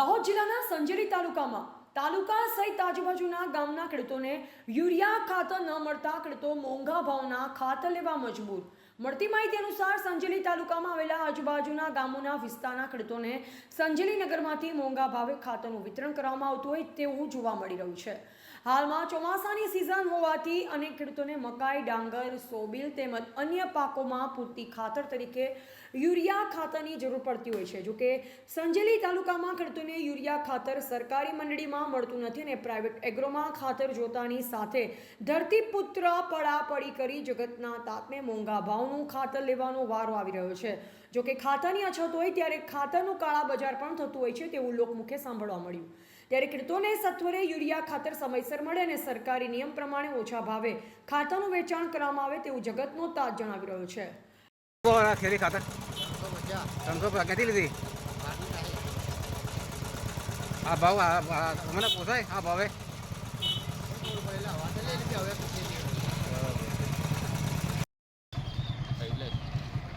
દાહોદ જિલ્લાના સંજેલી તાલુકામાં તાલુકા સહિત આજુબાજુના ગામના ખેડૂતોને યુરિયા ખાતર ન મળતા ખેડૂતો મોંઘા ભાવના ખાતર લેવા મજબૂર. મળતી માહિતી અનુસાર સંજેલી તાલુકામાં આવેલા આજુબાજુના ગામોના વિસ્તારના ખેડૂતોને સંજેલી નગરમાંથી મોંઘા ભાવે ખાતરનું વિતરણ કરવામાં આવતું હોય તેવું જોવા મળી રહ્યું છે. હાલમાં ચોમાસાની સિઝન હોવાથી અનેક ખેડૂતોને મકાઈ, ડાંગર, સોબીલ તેમજ અન્ય પાકોમાં પૂરતી ખાતર તરીકે યુરિયા ખાતરની જરૂર પડતી હોય છે. જોકે સંજેલી તાલુકામાં ખેડૂતોને યુરિયા ખાતર સરકારી મંડળીમાં મળતું નથી અને પ્રાઇવેટ એગ્રોમાં ખાતર જોતાની સાથે ધરતીપુત્ર પડાપડી કરી જગતના તાતને મોંઘા ભાવનું ખાતર લેવાનો વારો આવી રહ્યો છે. જોકે ખાતાની અછત હોય ત્યારે ખાતરનું કાળા બજાર પણ થતું હોય છે તેવું લોકમુખે સાંભળવા મળ્યું. ત્યારે ખેડૂતોને સત્વરે યુરિયા ખાતર સમયસર મળે અને સરકારી નિયમ પ્રમાણે ઓછા ભાવે ખાતરનું વેચાણ કરવામાં આવે તેવું જગતનો તાજ જણાવી રહ્યો છે. બોલ ખાતર? ત્રણસો ક્યાંથી લીધી? આ ભાવ મને પોસાય આ ભાવે?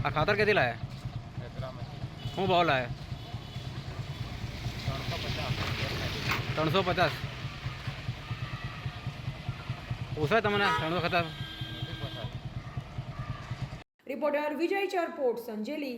આ ખાતર ક્યાંથી લાયા શું ભાવ લાયા ત્રણસો પચાસ પોસાય તમને ત્રણસો ખાતર રિપોર્ટર વિજય ચરપોટ સંજેલી